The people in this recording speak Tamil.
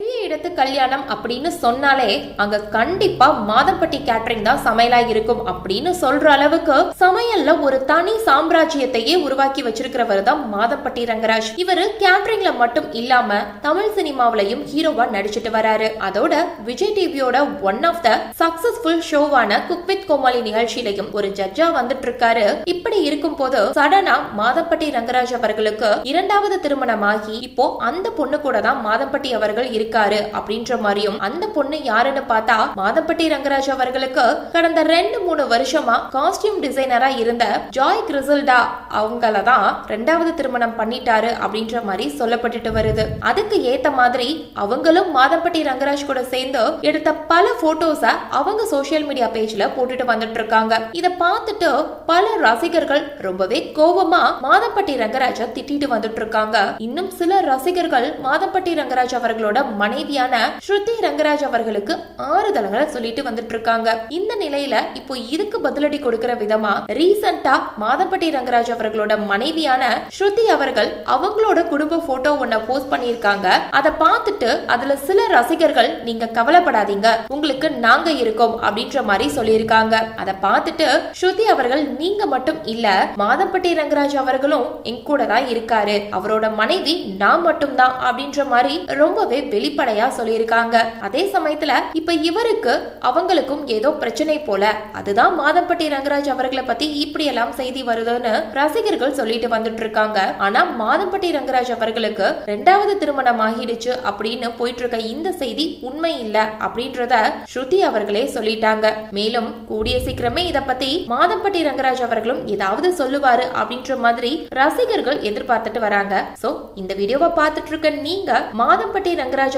பெரிய இடத்து கல்யாணம் அப்படின்னு சொன்னாலே அங்க கண்டிப்பா மாதம்பட்டி கேட்டரிங் தான் சமையலா இருக்கும் அப்படின்னு சொல்ற அளவுக்கு சமையல்ல ஒரு தனி சாம்ராஜ்யத்தையே உருவாக்கி வச்சிருக்கிறவர் தான் மாதம்பட்டி ரங்கராஜ். இவரு கேட்டரிங்ல மட்டும் இல்லாம தமிழ் சினிமாவிலையும் ஹீரோவா நடிச்சிட்டு வராரு. அதோட விஜய் டிவியோட ஒன் ஆஃப் த சக்சஸ்ஃபுல் ஷோவான குக் வித் கோமாளி நிகழ்ச்சியிலையும் ஒரு ஜட்ஜா வந்துட்டு இருக்காரு இப்படி இருக்கும் போது சடனா மாதம்பட்டி ரங்கராஜ் அவர்களுக்கு இரண்டாவது திருமணமாகி இப்போ அந்த பொண்ணு கூட தான் மாதம்பட்டி அவர்கள் இருக்காரு அப்படின்ற மாதிரியும் அந்த பொண்ணு யாருன்னு பார்த்தா மாதம்பட்டி ரங்கராஜ் அவர்களுக்கு கடந்த ரெண்டு மூணு வருஷமா காஸ்டியூம் டிசைனரா இருந்த ஜாய் கிரிசல்டா அவங்கள தான் ரெண்டாவது திருமணம் பண்ணிட்டாரு அப்படின்ற மாதிரி சொல்லப்பட்டுட்டு வருது. அதுக்கு ஏத்த மாதிரி அவங்களும் மாதம்பட்டி ரங்கராஜ் கூட சேர்ந்து எடுத்த பல போட்டோஸ அவங்க சோசியல் மீடியா பேஜ்ல போட்டுட்டு வந்துட்டு இருக்காங்க. இத பார்த்துட்டு பல ரசிகர்கள் ரொம்பவே கோபமா மாதம்பட்டி ரங்கராஜ திட்டிட்டு வந்துட்டு இருக்காங்க. இன்னும் சில ரசிகர்கள் மாதம்பட்டி ரங்கராஜ் அவர்களோட மனைவியான ஸ்ருதி ரங்கராஜ் அவர்களுக்கு ஆறுதலங்களை சொல்லிட்டு வந்துட்டு இருக்காங்க இந்த நிலையில இப்போ இதுக்கு பதிலடி கொடுக்கிற விதமா ரீசெண்டா மாதம்பட்டி ரங்கராஜ் அவர்களோட மனைவியான ஸ்ருதி அவர்கள் அவங்களோட குடும்ப போட்டோ ஒன்ன போஸ்ட் பண்ணியிருக்காங்க. அதை பார்த்துட்டு அதுல சில ரசிகர்கள் நீங்க கவலைப்படாதீங்க. உங்களுக்கு நாங்க இருக்கோம் அப்படின்ற மாதிரி சொல்லியிருக்காங்க. அதை பார்த்துட்டு ஸ்ருதி அவர்கள் நீங்க மட்டும் இல்ல மாதம்பட்டி ரங்கராஜ் அவர்களும் என் கூட தான் இருக்காரு. அவரோட மனைவி நான் மட்டும் தான் அப்படின்ற மாதிரி ரொம்பவே வெளி வெளிப்படையா சொல்லியிருக்காங்க. அதே சமயத்துல இப்ப இவருக்கு அவங்களுக்கும் ஏதோ பிரச்சனை போல. அதுதான் மாதம்பட்டி ரங்கராஜ் அவர்களை பத்தி இப்படி எல்லாம் செய்தி வருதுன்னு ரசிகர்கள் சொல்லிட்டு வந்துட்டு இருக்காங்க ஆனா மாதம்பட்டி ரங்கராஜ் அவர்களுக்கு ரெண்டாவது திருமணம் ஆகிடுச்சு அப்படின்னு போயிட்டு இருக்க இந்த செய்தி உண்மை இல்ல அப்படின்றத ஸ்ருதி அவர்களே சொல்லிட்டாங்க. மேலும் கூடிய சீக்கிரமே இத பத்தி மாதம்பட்டி ரங்கராஜ் அவர்களும் ஏதாவது சொல்லுவாரு அப்படின்ற மாதிரி ரசிகர்கள் எதிர்பார்த்துட்டு வராங்க. சோ இந்த வீடியோவை பார்த்துட்டு இருக்க நீங்க மாதம்பட்டி ரங்கராஜ்